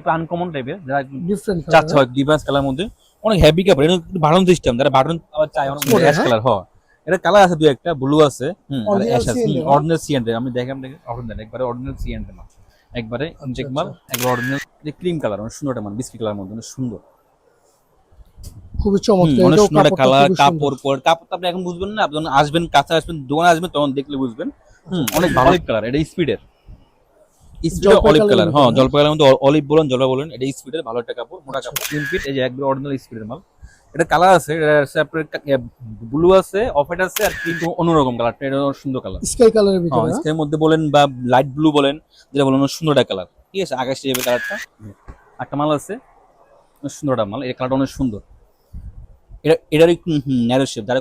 একটু আনকমন টাইপের যারা হয় ডিফারেন্স কালার মধ্যে অনেক হেভি কাপড় এটা বাটন সিস্টেম যারা বাটন আবার চায় অনেক অ্যাশ হ্যাঁ? কালার হয়। এটা কালার আছে দুই একটা ব্লু আছে হুম আর Original অ্যাশ আছে। হ্যাঁ? অরিজিনাল সিএনডি আমি দেখাম দেখে অরিজিনাল একবারে অরিজিনাল সিএনডি মাল একবারে একবার অরিজিনাল ক্রিম কালার অনেক সুন্দর একটা মাল বিস্কিট কালার মধ্যে অনেক সুন্দর। খুবই চমৎকার অনেক সুন্দর একটা কালার। কাপড় পর কাপড়টা আপনি এখন বুঝবেন না আপনি যখন আসবেন কাছে আসবেন দোকানে আসবেন তখন দেখলে বুঝবেন। হুম অনেক ভালো কালার এটা স্পিডের অলিভ কালার হ্যাঁ হ্যাঁ? জলপাই কালার মধ্যে অলিভ বলেন জলপাই বলেন এটা স্পিডের ভালো একটা কাপড় মোটা কাপড়। তিন ফিট এই যে একবার অরিজিনাল স্পিডের মাল। এটা কালার আছে এটা আছে আপনার ব্লু আছে অফ হোয়াইট আছে আর কিন্তু অন্যরকম কালারটা এটা সুন্দর কালার স্কাই কালারের ভিতরে হ্যাঁ? মধ্যে বলেন বা লাইট ব্লু বলেন যেটা বলেন সুন্দর একটা কালার ঠিক আছে আকাশি যাবে কালারটা একটা মাল আছে অনেক সুন্দর একটা মাল এই কালারটা অনেক সুন্দর। এটা এটার একটু ন্যারো শেপ যারা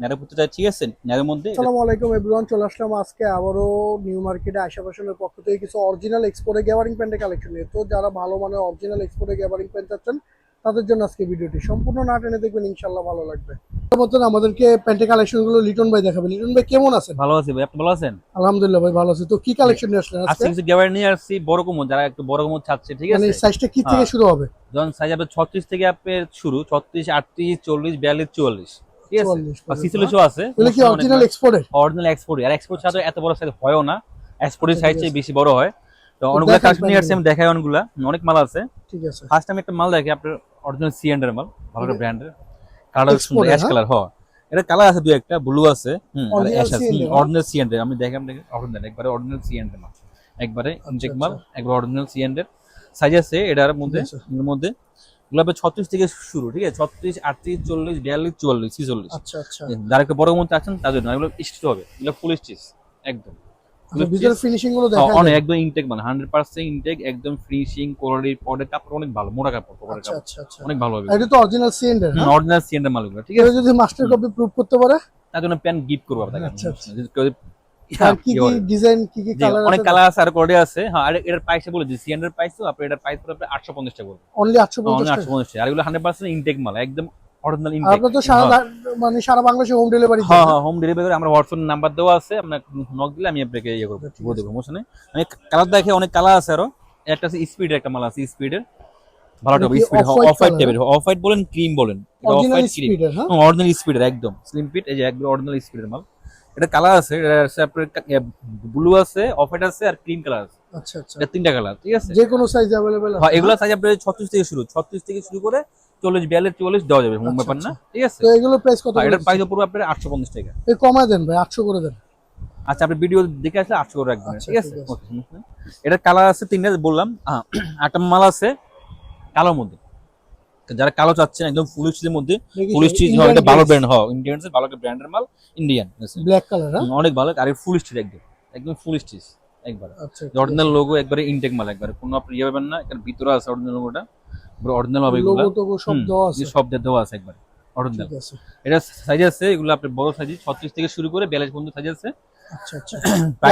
চায় ঠিক আছে? ন্যারোর মধ্যে আসসালামু আলাইকুম এভরিওয়ান চলে আসলাম আজকে আবারও নিউ মার্কেটে আশা ফ্যাশনের পক্ষ থেকে কিছু অরিজিনাল এক্সপোর্টে গ্যাবারিং প্যান্টের কালেকশন নিয়ে। তো যারা ভালো মানের অরিজিনাল এক্সপোর্টে গ্যাবারিং প্যান্ট চাচ্ছেন তাদের জন্য আজকে ভিডিওটি সম্পূর্ণ না টেনে দেখবেন ইনশাল্লাহ ভালো লাগবে। তার মতন আমাদেরকে প্যান্টের কালেকশনগুলো লিটন ভাই দেখাবেন লিটন ভাই কেমন আছেন? ভালো আছে ভাই আপনি ভালো আছেন? আলহামদুলিল্লাহ ভাই ভালো আছে। তো কি কালেকশন নিয়ে আসলেন আজকে? আজকে কিছু গ্যাবারি নিয়ে আসছি বড় কোমর যারা একটু বড় কোমর চাচ্ছে ঠিক মানে আছে? সাইজটা কি থেকে হ্যাঁ। শুরু হবে? যখন সাইজ আপনার ছত্রিশ থেকে আপনার শুরু ছত্রিশ আটত্রিশ চল্লিশ বিয়াল্লিশ চুয়াল্লিশ। ঠিক আছে? 44 বা পর্যন্ত, সিসিলিশও আছে। এগুলো কি অরিজিনাল এক্সপোর্টের অরিজিনাল এক্সপোর্ট আর এক্সপোর্ট ছাড়া এত বড় সাইজ হয়ও না। এক্সপোর্টের আচ্ছা, সাইজ চেয়ে বেশি বড় হয়। তো অনেকগুলো কালেকশন নিয়ে আসছি আমি দেখাই অনেকগুলা। অনেক মাল আছে। ঠিক আছে। ফার্স্ট আমি একটা মাল দেখি আপনার অরিজিনাল সি এর মাল। ভালো একটা ব্র্যান্ডের কালার সুন্দর অ্যাশ? কালার হয়। এটা কালার আছে দুই একটা ব্লু আছে হুম অ্যাশ আছে? অরিজিনাল সি আমি দেখাম দেখি অরিজিনাল একবারে অরিজিনাল সি মাল। একবারে ইনটেক মাল একবার অরিজিনাল সি সাইজ আছে এটার মধ্যে এর মধ্যে। গোলাপে ছত্রিশ থেকে শুরু ঠিক আছে? ছত্রিশ আটত্রিশ চল্লিশ বিয়াল্লিশ চুয়াল্লিশ ছিচল্লিশ। আচ্ছা আচ্ছা। যারা একটু বড় মধ্যে আছেন তাদের জন্য। এগুলো স্টিচ হবে। এগুলো ফুল স্টিচ একদম। ভিতরে ফিনিশিংগুলো হ্যাঁ, দেখা অনেক যায়। একদম ইনটেক মানে ইনটেক একদম ফিনিশিং কোয়ালিটি কাপড় অনেক ভালো মোটা কাপড় আচ্ছা কাপড়। অনেক ভালো হবে। এটা তো অরিজিনাল সিএন্ডার অরিজিনাল সিএনএর মালগুলো ঠিক আছে? যদি মাস্টার কপি প্রুফ করতে পারে? তার জন্য প্যান্ট গিফট করব আপনাকে। আচ্ছা। যদি কেউ- আর কি কি কি ডিজাইন কি কি কালার অনেক কালার আছে আর কোয়ালিটি আছে। হ্যাঁ আর এটার প্রাইস বলে দিচ্ছি সিএনএর প্রাইস তো আপনি এটার প্রাইস পড়বে আটশো পঞ্চাশ টাকা পড়বে অনলি 850 অনলি টাকা? আটশো পঞ্চাশ টাকা। আর এগুলো হান্ড্রেড পার্সেন্ট ইনটেক মাল একদম অরিজিনাল ইনটেক আপনার তো সারা মানে সারা বাংলাদেশে হোম ডেলিভারি হ্যাঁ হ্যাঁ হোম ডেলিভারি আমরা হোয়াটসঅ্যাপ নাম্বার দেওয়া আছে আপনার নক দিলে আমি আপনাকে ইয়ে করব ঠিক বলে দেবো সমস্যা নেই। কালার দেখে অনেক কালার আছে আরও। একটা আছে স্পিডের একটা মাল আছে স্পিডের ভালো এটা স্পিড off-white অফ হোয়াইট টাইপের অফ হোয়াইট বলেন ক্রিম বলেন। অফ অরিজিনাল হোয়াইট ক্রিম স্পিডের হ্যাঁ? অরিজিনাল স্পিডের একদম। স্লিম ফিট এই যে একদম অরিজিনাল স্পিডের মাল। এটা কালার আছে এটা আছে আপনার ব্লু আছে অফ হোয়াইট আছে আর ক্রিম কালার আছে আচ্ছা আচ্ছা এটা তিনটা কালার ঠিক আছে যে কোনো সাইজ अवेलेबल হ্যাঁ আছে এগুলো সাইজ আপনার ছত্রিশ থেকে শুরু ছত্রিশ থেকে শুরু করে চল্লিশ বিয়াল্লিশ চুয়াল্লিশ দেওয়া যাবে আচ্ছা, ব্যাপার না ঠিক আছে তো এগুলো প্রাইস কত হ্যাঁ, করে এটার প্রাইস পড়বে আপনার আটশো পঞ্চাশ টাকা এই কমায় দেন ভাই 800 করে দেন আচ্ছা আপনি ভিডিও দেখে আসলে আটশো করে রাখবেন আচ্ছা, ঠিক আছে ঠিক আছে। Okay, সমস্যা নেই। এটার কালার আছে তিনটা বললাম আহ, একটা মাল আছে কালোর মধ্যে তো যারা কালো চাচ্ছেন একদম ফুল স্টিচের মধ্যে ফুল স্টিচ হয় এটা ভালো ব্র্যান্ড হয় ইন্ডিয়ান ভালো একটা ব্র্যান্ডের মাল ইন্ডিয়ান ব্ল্যাক কালার অনেক ভালো আর ফুল স্টিচ একদম একদম ফুল স্টিচ একবার। আচ্ছা অরিজিনাল লোগো একবারে ইনটেক মাল একবারে। কোনো আপনি ইয়ে পাবেন না এখানে ভিতরে আছে অরিজিনাল লোগোটা পুরো অরিজিনাল হবে এগুলো। লোগো তো সব দেওয়া আছে। সব দেওয়া আছে একবার অরিজিনাল এটা সাইজ আছে এগুলো আপনার বড় সাইজ ছত্রিশ থেকে শুরু করে বিয়াল্লিশ পর্যন্ত সাইজ আছে। আচ্ছা আচ্ছা।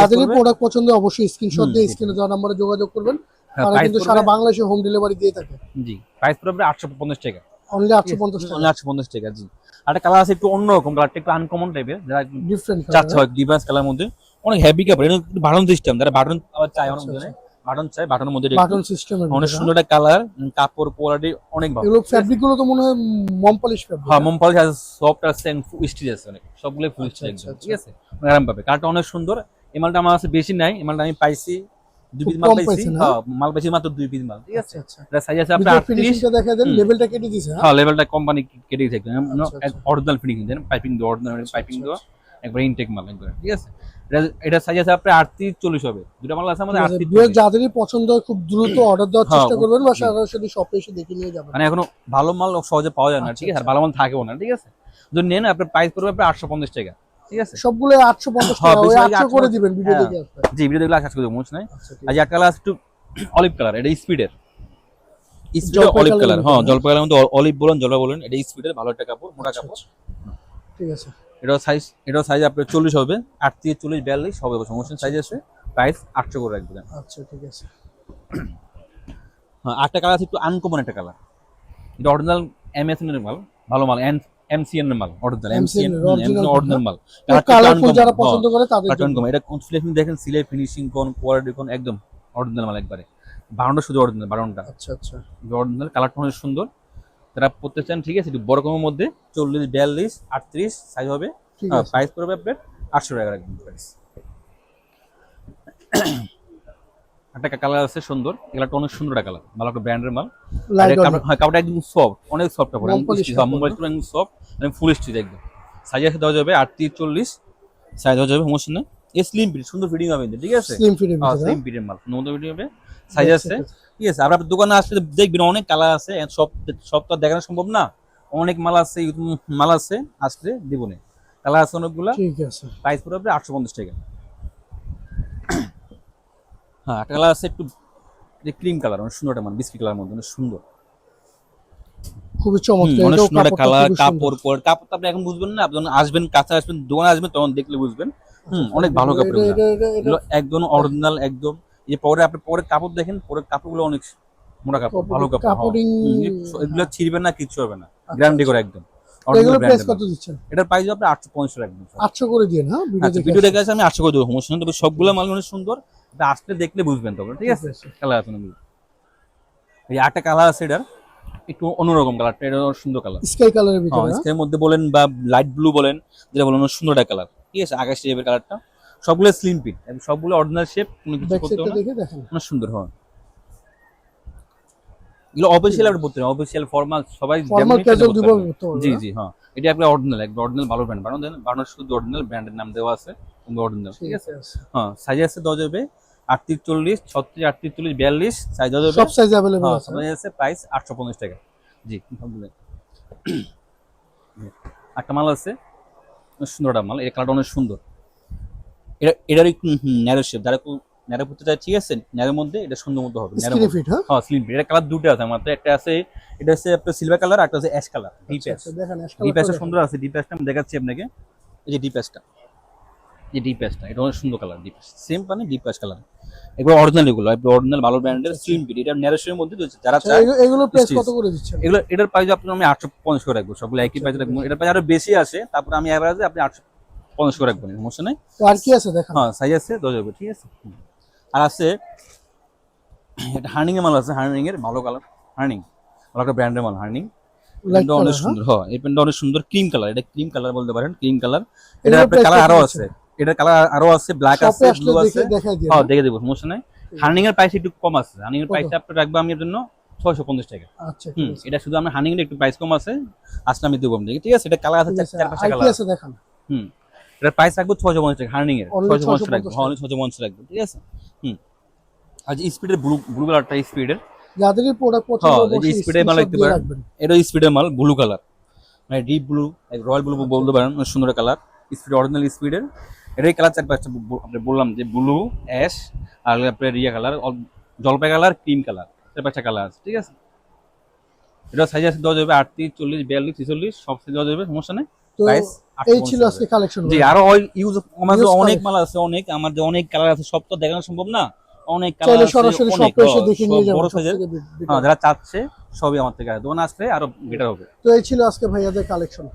যাদের প্রোডাক্ট পছন্দ অবশ্যই স্ক্রিনশট দিয়ে। স্ক্রিনে দেওয়া নম্বরে যোগাযোগ করবেন। কিন্তু সারা বাংলাদেশে হোম ডেলিভারি দিয়ে থাকে। জি প্রাইস পড়বে আটশো পঞ্চাশ টাকা। অনলি 850 টাকা। অনলি আটশো পঞ্চাশ টাকা জি। কালার আছে একটু অন্যরকম কালারটা একটু আনকমন টাইপের যারা ডিফারেন্ট চাচ্ছে হয়। ডিফারেন্স কালার মধ্যে অনেক হেভি কাপড় এটা বাটন সিস্টেম যারা বাটন আবার চায় অনেক জনে বাটন চায় বাটনের মধ্যে বাটন অনেক সুন্দর একটা কালার কাপড় কোয়ালিটি অনেক ভালো। এগুলো ফ্যাব্রিকগুলো তো মনে হয় মম পলিশ ফ্যাব্রিক হ্যাঁ আছে সফট আছে স্টিচ আছে অনেক সবগুলো ফুল আচ্ছা, স্টিচ আচ্ছা, ঠিক আছে? আরাম পাবে কালারটা অনেক সুন্দর এই মালটা আমার কাছে বেশি নাই এই মালটা আমি পাইছি দুই পিস মাল পাইছি। হ্যাঁ মাল পাইছি মাত্র দুই পিস মাল। ঠিক আছে আচ্ছা। আচ্ছা এটা সাইজ আছে আপনার ভিতরে আটত্রিশ। ফিনিশিংটা দেখা দেন লেভেলটা কেটে দিয়েছে হ্যাঁ? হ্যাঁ লেভেলটা কোম্পানি কেটে দিয়েছে একদম। আচ্ছা, আচ্ছা। অরিজিনাল ফিটিং দেন পাইপিং দেওয়া অরিজিনাল পাইপিং আচ্ছা, দেওয়া একবার ইনটেক মাল একবার ঠিক আছে? এটা- এটা সাইজ আছে আপনার আটত্রিশ চল্লিশ হবে। দুটা মাল আছে আমাদের আটত্রিশ ভিউয়ার যাদেরই পছন্দ হয় খুব দ্রুত অর্ডার দেওয়ার হ্যাঁ, চেষ্টা করবেন বা। সরাসরি শপে এসে দেখে নিয়ে যাবেন। মানে এখনও ভালো মাল সহজে পাওয়া যায় না আচ্ছা, ঠিক আছে? আর আচ্ছা। ভালো মাল থাকেও না ঠিক আছে? যদি নেন আপনার প্রাইস পড়বে আপনার আটশো পঞ্চাশ টাকা। ঠিক আছে? সবগুলো 850 হ্যাঁ, টাকা ওই 800 করে দিবেন ভিডিও হ্যাঁ। দেখে জি ভিডিও দেখলে আকাশ করে মোচ নাই। আচ্ছা আর যে কালার একটু অলিভ কালার এটা স্পিডের। স্পিডের অলিভ কালার হ্যাঁ জলপাই কালার মধ্যে অলিভ বলেন জলপাই বলেন এটা স্পিডের ভালো একটা কাপড় মোটা আচ্ছা, কাপড়। আচ্ছা। ঠিক আছে। এটা সাইজ এটা সাইজ আপনার চল্লিশ হবে সব হবে সমস্যা সাইজ আছে। প্রাইস আটশো করে রাখবেন। আচ্ছা ঠিক আছে। হ্যাঁ আটটা কালার আছে একটু আনকমন একটা কালার এটা অরিজিনাল এর মাল ভালো মাল এন এমসিএন মাল অরিজিনাল এমসিএন original অরিজিনাল মাল কালারফুল যারা পছন্দ করে তাদের কার্টন কম এটা কোন ফিনিশিং দেখেন? সিলাই ফিনিশিং কোন কোয়ালিটি কোন একদম অরিজিনাল মাল একবারে বারোটা শুধু অরিজিনাল বারোটা। আচ্ছা আচ্ছা। অরিজিনাল কালারটা অনেক সুন্দর। যারা পড়তে চান ঠিক আছে একটু বড় কমের মধ্যে চল্লিশ বিয়াল্লিশ আটত্রিশ সাইজ হবে। ঠিক হ্যাঁ প্রাইস পড়বে আপনার আটশো টাকা একদম প্রাইস একটা কালার আছে সুন্দর কালারটা অনেক সুন্দর একটা কালার ভালো একটা ব্র্যান্ডের মাল। কাপড়- হ্যাঁ কাপড়টা একদম সফট অনেক সফট কাপড় মোবাইল একদম সফট এবং ফুল স্টিচ একদম সাইজ আছে দেওয়া যাবে আটত্রিশ চল্লিশ সাইজ দেওয়া যাবে সমস্যা নেই। এ স্লিম ফিট সুন্দর ফিটিং হবে ঠিক আছে? স্লিম হ্যাঁ স্লিম ফিটের মাল নতুন ফিটিং হবে। সাইজ আছে। ঠিক আছে আপনার দোকানে আসলে দেখবেন অনেক কালার আছে সব সব তো দেখানো সম্ভব না। অনেক মাল আছে মাল আছে আসলে দিব কালার আছে অনেকগুলা। ঠিক আছে। প্রাইস পড়বে আটশো পঞ্চাশ টাকা। হ্যাঁ একটা কালার আছে একটু ক্রিম কালার অনেক সুন্দর একটা মাল বিস্কিট কালার মধ্যে অনেক সুন্দর। খুবই চমৎকার অনেক সুন্দর একটা কালার কাপড় পর কাপড় তো আপনি এখন বুঝবেন না আপনি আসবেন কাছে আসবেন দোকানে আসবেন তখন দেখলে বুঝবেন। হুম অনেক ভালো কাপড় একদম অরিজিনাল একদম। এই পরে আপনি পরে কাপড় দেখেন পরে কাপড়গুলো অনেক মোটা কাপড় ভালো কাপড় হ্যাঁ। এগুলো ছিড়বে না কিচ্ছু হবে না। গ্যারান্টি করে একদম। এগুলো প্রাইস কত দিচ্ছেন? এটার প্রাইস আপনি করে দিয়ে না? ভিডিও আচ্ছা দেখে আমি আটশো করে দেবো সমস্যা নেই তবে সবগুলো মাল অনেক সুন্দর। আসলে দেখলে বুঝবেন তবে ঠিক আছে? কালার আছে। এই আটটা কালার আছে এটার একটু অন্যরকম কালারটা এটা অনেক সুন্দর কালার স্কাই কালারের ভিতরে না? স্কের মধ্যে বলেন বা লাইট ব্লু বলেন যেটা বলেন সুন্দর একটা কালার ঠিক আছে? আকাশ শেপের কালারটা সবগুলো স্লিম পিট এবং সবগুলো অরিজিনাল শেপ কোনো কিছু করতে হবে সুন্দর হয়। এগুলো অফিসিয়াল আপনি বলতে অফিসিয়াল ফর্মাল সবাই ফর্মাল ক্যাজুয়াল পারবে। জি জি হ্যাঁ। এটা একটা অরিজিনাল একটা অরিজিনাল ভালো ব্র্যান্ড বানানো দেন বানানো শুধু অরিজিনাল ব্র্যান্ডের নাম দেওয়া আছে অরিজিনাল ঠিক আছে? হ্যাঁ সাইজ আছে যাবে আটত্রিশ চল্লিশ ছত্রিশ আটত্রিশ চল্লিশ বিয়াল্লিশ সাইজ সব সাইজ হ্যাঁ, আছে। প্রাইস আটশো পঞ্চাশ টাকা। জি একটা মাল আছে। সুন্দরটা মাল এর কালারটা অনেক সুন্দর। এটা এটার ন্যারো শেপ যারা ন্যারো করতে চাই ঠিক আছে ন্যারোর মধ্যে এটা সুন্দর মতো হবে ন্যারো ফিট হ্যাঁ? স্লিম ফিট এটা কালার দুটো আছে আমার একটা আছে এটা হচ্ছে আপনার সিলভার কালার একটা হচ্ছে ash colour deep ash deep অ্যাশটা সুন্দর আছে ডিপ অ্যাশটা আমি দেখাচ্ছি আপনাকে। এই যে ডিপ অ্যাশটা এই ডিপ অ্যাশটা এটা অনেক সুন্দর কালার ডিপ সেম মানে ডিপ অ্যাশ কালার এগুলো অরিজিনাল এগুলো অরিজিনাল ভালো ব্র্যান্ডের স্লিম পিট এটা ন্যারোশের মধ্যে রয়েছে। যারা চায় এগুলো প্রাইস কত করে দিচ্ছেন? এগুলো এটার প্রাইস আপনি আমি আটশো পঞ্চাশ করে রাখব সবগুলো একই প্রাইস রাখব। এটার প্রাইস আরও বেশি আছে তারপর আমি অ্যাভারেজে আপনি আটশো পঞ্চাশ করে রাখবেন সমস্যা নেই। তো আর কি আছে দেখেন? হ্যাঁ সাইজ আছে দশ যাবে ঠিক আছে। আর আছে এটা হার্নিং এর মাল আছে হার্নিং এর ভালো কালার হার্নিং ভালো একটা ব্র্যান্ডের মাল হার্নিং লাইট অনেক সুন্দর হ্যাঁ। এই পেনটা অনেক সুন্দর ক্রিম কালার এটা ক্রিম কালার বলতে পারেন ক্রিম কালার এটা আপনার কালার আরও আছে। এটার কালার আরও আছে ব্ল্যাক আছে ব্লু আছে। হ্যাঁ দেখে দেবো সমস্যা নাই। হার্নিং এর প্রাইস একটু কম আছে। হার্নিং এর কত? প্রাইসটা আপনি রাখব আমি এর জন্য ছয়শো পঞ্চাশ টাকা। আচ্ছা এটা শুধু আমার হার্নিং এর একটু প্রাইস কম আছে আসলে আমি দেবো আপনাকে ঠিক আছে? এটা কালার আছে চার পাঁচটা কালার আছে। দেখেন। হুম এটার প্রাইস রাখব ছয়শো পঞ্চাশ টাকা হার্নিং এর। ছয়শো পঞ্চাশ 650 রাখব হ্যাঁ ছয়শো পঞ্চাশ রাখব ঠিক আছে? হুম। আর যে স্পিডের ব্লু ব্লু কালারটা স্পিডের যাদেরই প্রোডাক্ট পছন্দ হ্যাঁ, এই যে অবশ্যই মাল দেখতে দিয়ে পারেন। এটা স্পিডের মাল ব্লু কালার মানে ডিপ ব্লু রয়্যাল ব্লু বলতে পারেন সুন্দর কালার স্পিড অরিজিনাল স্পিডের এটাই কালার চার পাঁচটা আপনি বললাম যে ব্লু অ্যাশ আর আপনার ইয়া কালার জলপাই কালার ক্রিম কালার চার পাঁচটা কালার আছে ঠিক আছে? এটা সাইজ আছে দেওয়া যাবে আটত্রিশ চল্লিশ বিয়াল্লিশ ছেচল্লিশ সব সাইজ দেওয়া যাবে সমস্যা নেই। এই ছিল আজকে কালেকশন জি আরও ইউজ আমার Use অনেক মাল আছে অনেক আমার যে অনেক কালার আছে সব তো দেখানো সম্ভব না। অনেক কালার আছে সরাসরি অনেক শপে হ্যাঁ, দেখে নিয়ে যাবেন বড় সাইজের হ্যাঁ যারা চাচ্ছে সবই আমার থেকে দোকান আসলে আরও বেটার হবে। তো এই ছিল আজকে ভাইয়াদের কালেকশন